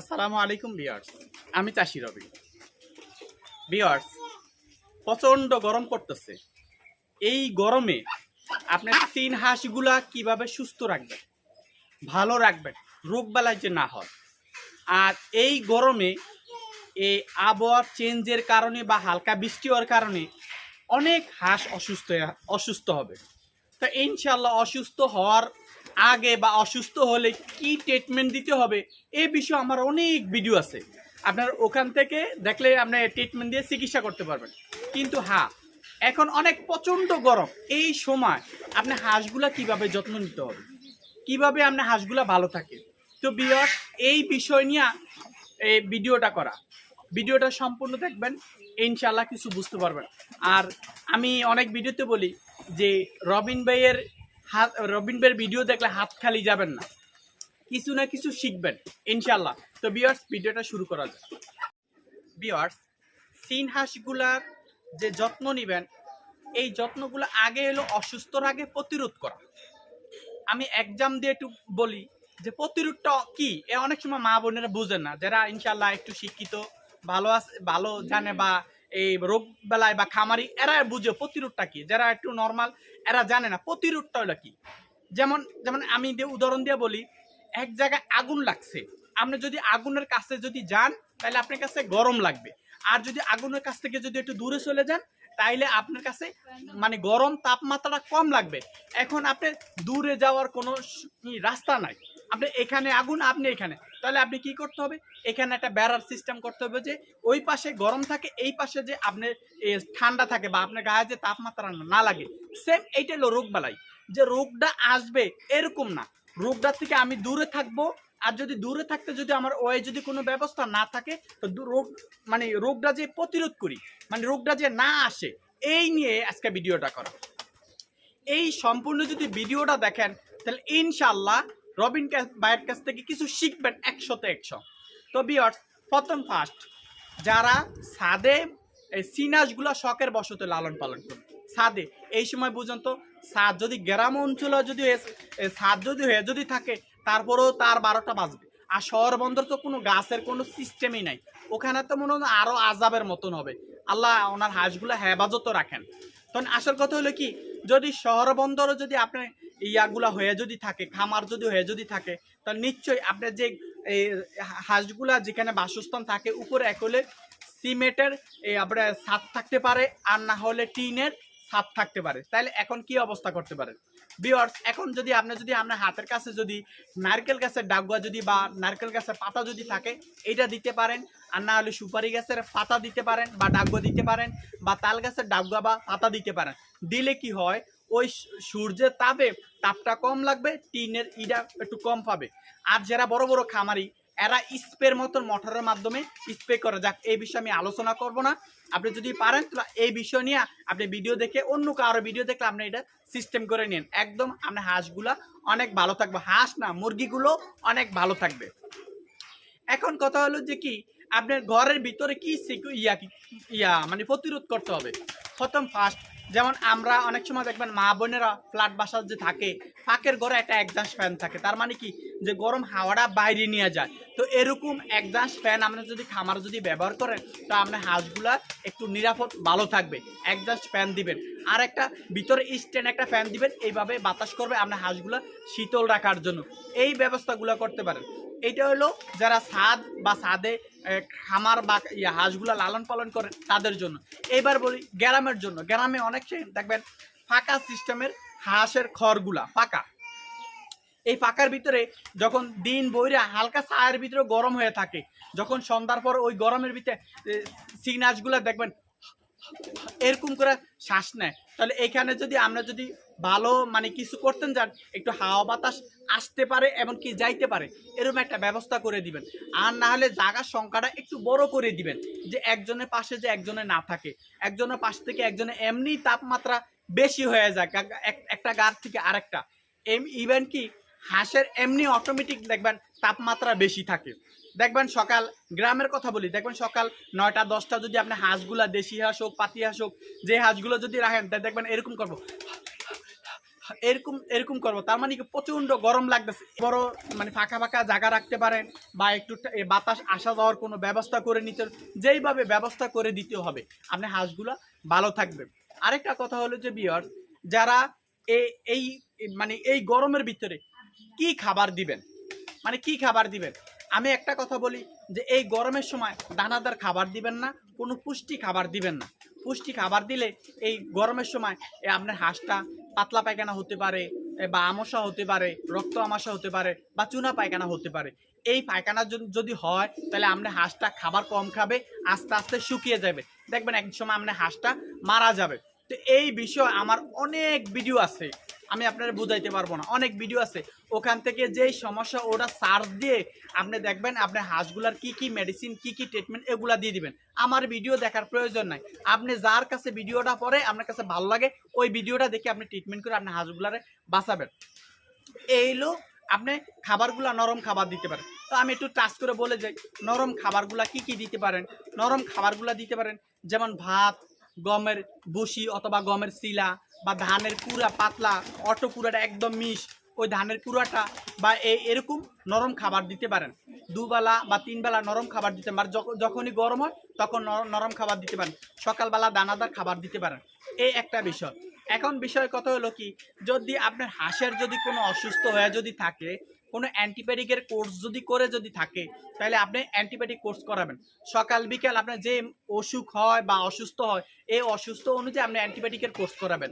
আসসালামু আলাইকুম বিয়ার্স আমি চাষি রবি। বিয়ার্স প্রচণ্ড গরম করতেছে এই গরমে আপনার তিন হাঁসগুলা কীভাবে সুস্থ রাখবেন, ভালো রাখবেন রোগবালাই যে না হয়। আর এই গরমে এই আবহাওয়ার চেঞ্জের কারণে বা হালকা বৃষ্টি হওয়ার কারণে অনেক হাঁস অসুস্থ অসুস্থ হবে। তো ইনশাল্লাহ অসুস্থ হওয়ার আগে বা অসুস্থ হলে কি ট্রিটমেন্ট দিতে হবে, এ বিষয়ে আমার অনেক ভিডিও আছে। আপনার ওখান থেকে দেখলে আপনি ট্রিটমেন্ট দিয়ে চিকিৎসা করতে পারবেন। কিন্তু হ্যাঁ এখন অনেক প্রচণ্ড গরম। এই সময় আপনি হাঁসগুলা কীভাবে যত্ন নিতে হবে? কীভাবে আপনার হাঁসগুলা ভালো থাকে? তো বিয়স এই বিষয় নিয়ে এই ভিডিওটা করা। ভিডিওটা সম্পূর্ণ দেখবেন ইনশাল্লাহ কিছু বুঝতে পারবেন। আর আমি অনেক ভিডিওতে বলি যে রবিন ভাইয়ের হাত, রবিন ভাইয়ের ভিডিও দেখলে হাত খালি যাবেন না। কিছু না কিছু শিখবেন ইনশাল্লাহ তো বিয়ার্স ভিডিওটা শুরু করা যায় বিয়ার্স সিন হাঁসগুলার যে যত্ন নেবেন, এই যত্নগুলো আগে এলো অসুস্থর আগে প্রতিরোধ করা। আমি এক্সাম দিয়ে একটু বলি যে প্রতিরোধটা কি? এ অনেক সময় মা বোনেরা বুঝেন না। যারা ইনশাল্লাহ একটু শিক্ষিত, ভালো আছে, ভালো জানে বা এই রোগ বেলায় বা খামারি, এরা বুঝে প্রতিরোধটা কি? যারা একটু নর্মাল এরা জানে না প্রতিরোধটা হলো কি? যেমন যেমন আমি উদাহরণ দিয়ে বলি, এক জায়গায় আগুন লাগছে। আপনি যদি আগুনের কাছে যদি যান, তাহলে আপনার কাছে গরম লাগবে। আর যদি আগুনের কাছ থেকে যদি একটু দূরে চলে যান, তাইলে আপনার কাছে মানে গরম তাপমাত্রাটা কম লাগবে। এখন আপনি দূরে যাওয়ার কোনো রাস্তা নাই। আপনি এখানে আগুন আপনি এখানে। তাহলে আপনি কি করতে হবে? এখানে একটা বেড়ার সিস্টেম করতে হবে যে ওই পাশে গরম থাকে এই পাশে যে আপনার এ, ঠান্ডা থাকে বা আপনার গায়ে যে তাপমাত্রা না লাগে। সেম এইটা হলো রোগ বালাই। যে রোগটা আসবে এরকম না। রোগটার থেকে আমি দূরে থাকব। আর যদি দূরে থাকতে যদি আমার ওয়ে যদি কোনো ব্যবস্থা না থাকে তো রোগ মানে রোগটা যে প্রতিরোধ করি মানে রোগটা যে না আসে এই নিয়ে আজকে ভিডিওটা করা। এই সম্পূর্ণ যদি ভিডিওটা দেখেন তাহলে ইনশাল্লাহ রবিন ভাইয়ের কাছ থেকে কিছু শিখবেন একশোতে একশো। তো বিয়ার্স প্রথম ফার্স্ট যারা সাদে এই সিনাসগুলো শখের বসতে লালন পালন করবে। সাদে, এই সময় পর্যন্ত সাদ যদি গ্রাম অঞ্চলে যদি সাদ যদি হয়ে যদি থাকে, তারপরেও তার বারোটা বাজবে। আর শহর বন্দর তো কোনো গাছের কোনো সিস্টেমই নাই। ওখানে তো মনে হয় আরও আজাবের মতন হবে। আল্লাহ ওনার হাঁসগুলো হেফাজতও রাখেন। তখন আসল কথা হলো কি? যদি শহর বন্দরও যদি আপনার ইয়াগুলা হয়ে যদি থাকে, খামার যদি হয়ে যদি থাকে তাহলে নিশ্চয়ই আপনার যে এই হাঁসগুলা যেখানে বাসস্থান থাকে, উপরে এক হলে সিমেন্টের আপনার ছাদ থাকতে পারে, আর না হলে টিনের ছাদ থাকতে পারে। তাহলে এখন কি অবস্থা করতে পারেন বিয়ার্স এখন যদি আপনার যদি আপনার হাতের কাছে যদি নারকেল গাছের ডাগুয়া যদি বা নারকেল গাছের পাতা যদি থাকে এটা দিতে পারেন। আর না হলে সুপারি গাছের পাতা দিতে পারেন বা ডাগুয়া দিতে পারেন বা তাল গাছের ডাগুয়া বা পাতা দিতে পারেন। দিলে কি হয়, ওই সূর্যের তাপে তাপটা কম লাগবে, টিনের ইটা একটু কম পাবে। আর যারা বড় বড় খামারি, এরা স্প্রের মতন মোটরের মাধ্যমে স্প্রে করে। যাক, এই বিষয়ে আমি আলোচনা করব না। আপনি যদি পারেন, তাহলে এই বিষয় নিয়ে আপনি ভিডিও দেখে অন্য কারও ভিডিও দেখলে আপনি এটা সিস্টেম করে নিন। একদম আপনার হাঁসগুলা অনেক ভালো থাকবে। হাঁস না, মুরগিগুলো অনেক ভালো থাকবে। এখন কথা হলো যে কি আপনার ঘরের ভিতরে কি ইয়া ইয়া মানে প্রতিরোধ করতে হবে? প্রথম ফার্স্ট যেমন আমরা অনেক সময় দেখবেন মা বোনেরা ফ্ল্যাট বাসা যে থাকে, ফাঁকের ঘরে একটা একজাস্ট ফ্যান থাকে। তার মানে কি? যে গরম হাওয়াটা বাইরে নিয়ে যায়। তো এরকম একজাস্ট ফ্যান আপনি যদি খামার যদি ব্যবহার করেন, তো আপনার হাঁসগুলা একটু নিরাপদ, ভালো থাকবে। একজাস্ট ফ্যান দিবেন। আর একটা ভিতরে স্ট্যান্ড একটা ফ্যান দিবেন। এইভাবে বাতাস করবে আপনার হাঁসগুলা শীতল রাখার জন্য। এই ব্যবস্থাগুলো করতে পারেন। এটা হলো যারা ছাদ বা ছাদে খামার বা ইয়া হাঁসগুলা লালন পালন করেন, তাদের জন্য। এবার বলি গ্রামের জন্য। গ্রামে অনেক দেখবেন ফাঁকা সিস্টেমের হাঁসের খড়গুলা, ফাঁকা। এই ফাঁকার ভিতরে যখন দিন বইরা হালকা ছায়ের ভিতরে গরম হয়ে থাকে, যখন সন্ধ্যার পর ওই গরমের ভিতরে সিগনাসগুলো দেখবেন, এরকম করে শ্বাস নেয়। তাহলে এখানে যদি আমরা যদি ভালো মানে কিছু করতেন যান, একটু হাওয়া বাতাস আসতে পারে এমনকি যাইতে পারে, এরকম একটা ব্যবস্থা করে দিবেন। আর না হলে জায়গার সংখ্যাটা একটু বড় করে দিবেন, যে একজনের পাশে যে একজনে না থাকে। একজনের পাশ থেকে একজনের এমনি তাপমাত্রা বেশি হয়ে যায় এক- একটা গাছ থেকে আরেকটা। এম ইভেন কি হাঁসের এমনি অটোমেটিক দেখবেন তাপমাত্রা বেশি থাকে। দেখবেন সকাল, গ্রামের কথা বলি, দেখবেন সকাল নয়টা, দশটা যদি আপনি হাঁসগুলা দেশি হাঁস হোক, পাতি হাঁস হোক, যে হাঁসগুলো যদি রাখেন, তা দেখবেন এরকম করব। এরকম এরকম করব। তার মানে কি প্রচণ্ড গরম লাগতেছে। বড় মানে ফাঁকা ফাঁকা জায়গা রাখতে পারেন বা একটু বাতাস আসা যাওয়ার কোনো ব্যবস্থা করে নিতে যেইভাবে ব্যবস্থা করে দিতে হবে, আপনি হাঁসগুলা ভালো থাকবে। আরেকটা কথা হলো যে বিয়ার যারা এই মানে এই গরমের ভিতরে কি খাবার দিবেন? মানে কি খাবার দিবেন? আমি একটা কথা বলি যে এই গরমের সময় দানাদার খাবার দিবেন না, কোনো পুষ্টি খাবার দিবেন না। পুষ্টি খাবার দিলে এই গরমের সময় আপনার হাঁসটা পাতলা পায়খানা হতে পারে বা আমসা হতে পারে, রক্ত আমাশা হতে পারে বা চুনা পায়খানা হতে পারে। এই পায়খানা যদি- যদি হয়, তাহলে আপনার হাঁসটা খাবার কম খাবে, আস্তে আস্তে শুকিয়ে যাবে। দেখবেন এক সময় আপনার হাঁসটা মারা যাবে। তো এই বিষয়ে আমার অনেক ভিডিও আছে। আমি আপনারা বুঝাইতে পারব না। অনেক ভিডিও আছে। ওখান থেকে যেই সমস্যা, ওরা সার্চ দিয়ে আপনি দেখবেন আপনার হাঁসগুলার কি কি মেডিসিন কি কি ট্রিটমেন্ট এগুলা দিয়ে দিবেন। আমার ভিডিও দেখার প্রয়োজন নাই। আপনি যার কাছে ভিডিওটা পরে আপনার কাছে ভালো লাগে, ওই ভিডিওটা দেখে আপনি ট্রিটমেন্ট করে আপনার হাঁসগুলারে বাঁচাবেন। এইলো আপনি খাবারগুলা নরম খাবার দিতে পারেন। তো আমি একটু টাচ করে বলে যাই, নরম খাবারগুলা কি কি দিতে পারেন? নরম খাবারগুলা দিতে পারেন, যেমন ভাত, গমের বসি অথবা গমের শিলা বা ধানের কুড়া পাতলা, অটো কুড়াটা একদম মিশ ওই ধানের কুড়াটা বা এই এরকম নরম খাবার দিতে পারেন। দুবেলা বা তিনবেলা নরম খাবার দিতে পারেন। যখনই গরম হয়, তখন নরম খাবার দিতে পারেন। সকালবেলা দানাদার খাবার দিতে পারেন। এই একটা বিষয়। এখন বিষয় কথা হলো কি, যদি আপনার হাঁসের যদি কোনো অসুস্থ হয়ে যদি থাকে কোনো অ্যান্টিবায়োটিকের কোর্স যদি করে যদি থাকে, তাহলে আপনি অ্যান্টিবায়োটিক কোর্স করাবেন। সকাল, বিকাল আপনার যে অসুখ হয় বা অসুস্থ হয়, এই অসুস্থ অনুযায়ী আপনি অ্যান্টিবায়োটিকের কোর্স করাবেন।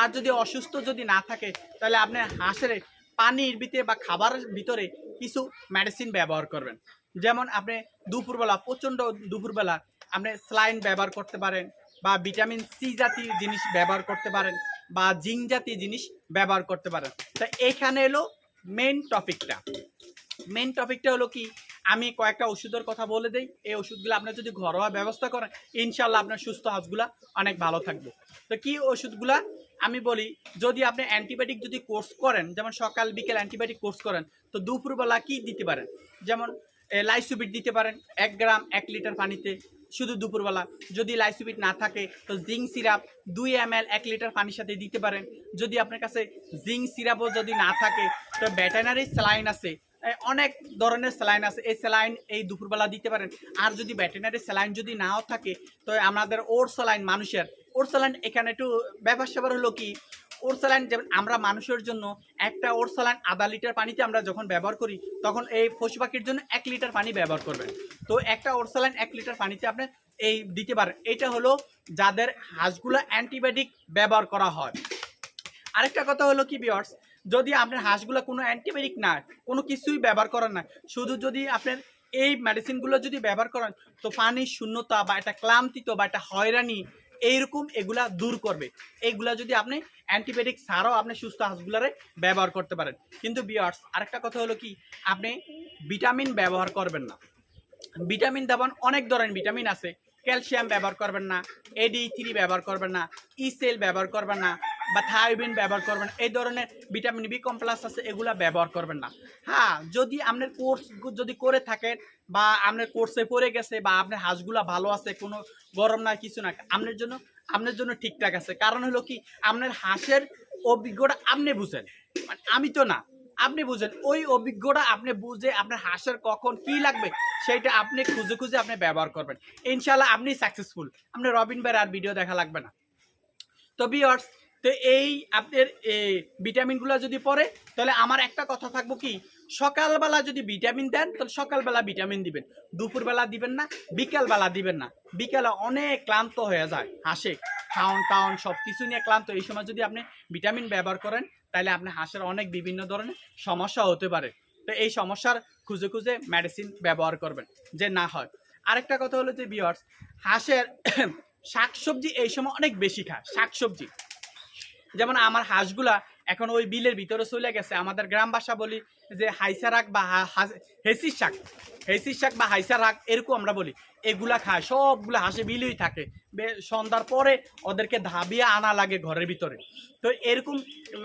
আর যদি অসুস্থ যদি না থাকে, তাহলে আপনি হাঁসের পানির ভিতরে বা খাবারের ভিতরে কিছু মেডিসিন ব্যবহার করবেন। যেমন আপনি দুপুরবেলা, প্রচণ্ড দুপুরবেলা আপনি স্লাইন ব্যবহার করতে পারেন বা ভিটামিন সি জাতীয় জিনিস ব্যবহার করতে পারেন বা জিঙ্ক জাতীয় জিনিস ব্যবহার করতে পারেন। তা এখানে এলো মেন টপিকটা মেন টপিকটা হলো কি? আমি কয়েকটা ওষুধের কথা বলে দিই। এই ওষুধগুলো আপনার যদি ঘরোয়া ব্যবস্থা করেন ইনশাল্লাহ আপনার সুস্থ হাঁসগুলা অনেক ভালো থাকবে। তো কি ওষুধগুলা? আমি বলি, যদি আপনি অ্যান্টিবায়োটিক যদি কোর্স করেন, যেমন সকাল, বিকেল অ্যান্টিবায়োটিক কোর্স করেন, তো দুপুরবেলা কি দিতে পারেন? যেমন লাইসুবিট দিতে পারেন, এক গ্রাম, এক লিটার পানিতে। শুধু দুপুরবেলা। যদি লাইসুবিট না থাকে, তো জিঙ্ক সিরাপ দুই এম এল এক লিটার পানির সাথে দিতে পারেন। যদি আপনার কাছে জিঙ্ক সিরাপও যদি না থাকে, তো ব্যাটানারি স্যালাইন আছে। অনেক ধরনের স্যালাইন আছে। এই স্যালাইন এই দুপুরবেলা দিতে পারেন। আর যদি ব্যাটেনারি স্যালাইন যদি নাও থাকে, তো আমাদের ওর স্যালাইন মানুষের ওর স্যালাইন এখানে একটু ব্যাপার হলো কি ওর স্যালাইন যেমন আমরা মানুষের জন্য একটা ওর স্যালাইন আধা লিটার পানিতে আমরা যখন ব্যবহার করি, তখন এই পশু পাখির জন্য এক লিটার পানি ব্যবহার করবেন। তো একটা ওর স্যালাইন এক লিটার পানিতে আপনি এই দিতে পারেন। এটা হলো যাদের হাঁসগুলো অ্যান্টিবায়োটিক ব্যবহার করা হয়। আরেকটা কথা হলো কি বিয়ার্স যদি আপনার হাঁসগুলো কোনো অ্যান্টিবায়োটিক না, কোনো কিছুই ব্যবহার করেন না, শুধু যদি আপনার এই মেডিসিনগুলো যদি ব্যবহার করেন, তো পানির শূন্যতা বা একটা ক্লান্তিত বা একটা হয়রানি এইরকম এগুলা দূর করবে। এইগুলা যদি আপনি অ্যান্টিবায়োটিক ছাড়াও আপনি সুস্থ হাঁসগুলারে ব্যবহার করতে পারেন। কিন্তু বিয়ার্স আরেকটা কথা হলো কি, আপনি ভিটামিন ব্যবহার করবেন না। ভিটামিন দেবেন অনেক ধরনের ভিটামিন আছে। ক্যালসিয়াম ব্যবহার করবেন না এডি থ্রি ব্যবহার করবেন না ইসেল ব্যবহার করবেন না বা থায়োবিন ব্যবহার করবেন এই ধরনের ভিটামিন বি কমপ্লাস আছে, এগুলা ব্যবহার করবেন না। হ্যাঁ যদি আপনার কোর্স যদি করে থাকেন বা আপনার কোর্সে পড়ে গেছে বা আপনার হাঁসগুলা ভালো আছে, কোনো গরম না কিছু না আপনার জন্য আপনার জন্য ঠিকঠাক আছে। কারণ হলো কি, আপনার হাঁসের অভিজ্ঞতা আপনি বুঝেন। মানে আমি তো না, আপনি বুঝেন, ওই অভিজ্ঞতা আপনি বুঝে আপনার হাঁসের কখন কি লাগবে, সেইটা আপনি খুঁজে খুঁজে আপনি ব্যবহার করবেন। ইনশাল্লাহ আপনি সাকসেসফুল আপনি রবিন ভাইয়ের আর ভিডিও দেখা লাগবে না। তো বিয়ার্স তো এই আপনার ভিটামিনগুলো যদি পড়ে, তাহলে আমার একটা কথা থাকব কি? সকালবেলা যদি ভিটামিন দেন, তাহলে সকালবেলা ভিটামিন দিবেন। দুপুরবেলা দিবেন না, বিকালবেলা দিবেন না। বিকালে অনেক ক্লান্ত হয়ে যায়, হাসে। খাওন টাউন সব কিছু নিয়ে ক্লান্ত। এই সময় যদি আপনি ভিটামিন ব্যবহার করেন, তাহলে আপনি হাঁসের অনেক বিভিন্ন ধরনের সমস্যা হতে পারে। তো এই সমস্যার খুঁজে খুঁজে মেডিসিন ব্যবহার করবেন, যে না হয়। আরেকটা কথা হলো যে বিয়ার্স হাঁসের শাকসবজি এই সময় অনেক বেশি খায়, শাকসবজি। যেমন আমার হাঁসগুলা এখন ওই বিলের ভিতরে চলে গেছে, আমাদের গ্রাম ভাষা বলি যে হাইসা রাখ বা হেসির শাক হেসির শাক বা হাইসা রাখ এরকম আমরা বলি। এগুলা খায়, সবগুলো হাঁসে বিলেই থাকে। সন্ধ্যার পরে ওদেরকে ধাবিয়ে আনা লাগে ঘরের ভিতরে। তো এরকম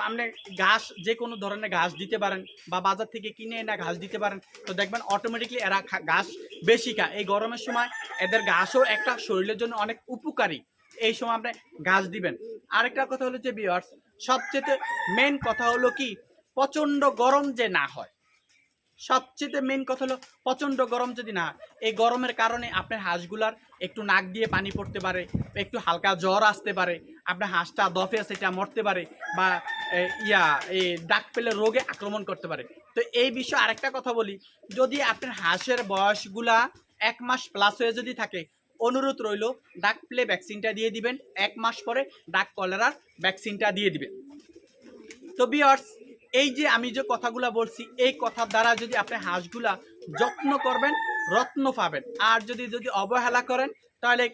আপনি ঘাস, যে কোনো ধরনের ঘাস দিতে পারেন বা বাজার থেকে কিনে এনে ঘাস দিতে পারেন, তো দেখবেন অটোমেটিকলি এরা ঘাস বেশি খায়। এই গরমের সময় এদের ঘাসও একটা শরীরের জন্য অনেক উপকারী। এই সময় আপনি গাছ দিবেন। আরেকটা কথা হলো যে বিয়ার্স সবচেয়ে মেন কথা হলো কি? প্রচণ্ড গরম যে না হয়। সবচেয়ে মেন কথা হলো প্রচণ্ড গরম যদি না এই গরমের কারণে আপনার হাঁসগুলার একটু নাক দিয়ে পানি পড়তে পারে, একটু হালকা জ্বর আসতে পারে, আপনার হাঁসটা দফে সেটা মরতে পারে বা ইয়া এই ডাক পেলে রোগে আক্রমণ করতে পারে। তো এই বিষয়ে আরেকটা কথা বলি, যদি আপনার হাঁসের বয়সগুলা এক মাস প্লাস হয়ে যদি থাকে অনুরোধ রইল ডাক প্লে ভ্যাকসিনটা দিয়ে দিবেন। এক মাস পরে ডাক কলেরার ভ্যাকসিনটা দিয়ে দিবেন। তো বিয়ার্স এই যে আমি যে কথাগুলা বলছি, এই কথার দ্বারা যদি আপনি হাঁসগুলা যত্ন করবেন, রত্ন পাবেন। আর যদি যদি অবহেলা করেন, তাহলে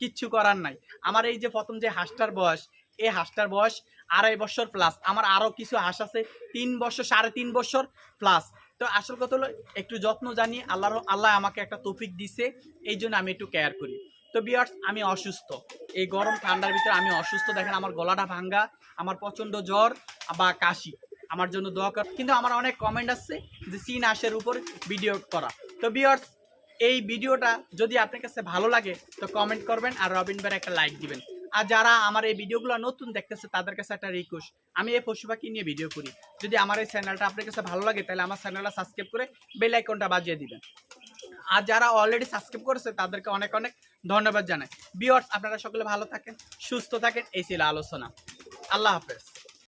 কিচ্ছু করার নাই। আমার এই যে প্রথম যে হাঁসটার বয়স এই হাঁসটার বয়স আড়াই বছর প্লাস আমার আরও কিছু হাঁস আছে, তিন বছর, সাড়ে তিন বছর প্লাস তো আসল কথা হলো, একটু যত্ন জানি, আল্লাহর, আল্লাহ আমাকে একটা তৌফিক দিছে, এই জন্য আমি একটু কেয়ার করি। তো বিয়ার্স আমি অসুস্থ। এই গরম, ঠান্ডার ভিতরে আমি অসুস্থ। দেখেন আমার গলাটা ভাঙ্গা, আমার প্রচণ্ড জ্বর বা কাশি। আমার জন্য দোয়া কর। কিন্তু আমার অনেক কমেন্ট আসছে যে, সিন হাঁসের উপর ভিডিও করা। তো বিয়ার্স এই ভিডিওটা যদি আপনার কাছে ভালো লাগে, তো কমেন্ট করবেন আর রবিন ভাইয়ের একটা লাইক দিবেন। আর যারা আমার এই ভিডিওগুলো নতুন দেখতেছে, তাদের কাছে একটা রিকোয়েস্ট আমি এই পশু পাখি নিয়ে ভিডিও করি। যদি আমার এই চ্যানেলটা আপনার কাছে ভালো লাগে, তাহলে আমার চ্যানেলটা সাবস্ক্রাইব করে বেল আইকনটা বাজিয়ে দিবেন। আর যারা অলরেডি সাবস্ক্রাইব করেছে, তাদেরকে অনেক অনেক ধন্যবাদ জানাই। বিয়ার্স আপনারা সকলে ভালো থাকেন, সুস্থ থাকেন। এই ছিল আলোচনা। আল্লাহ হাফেজ।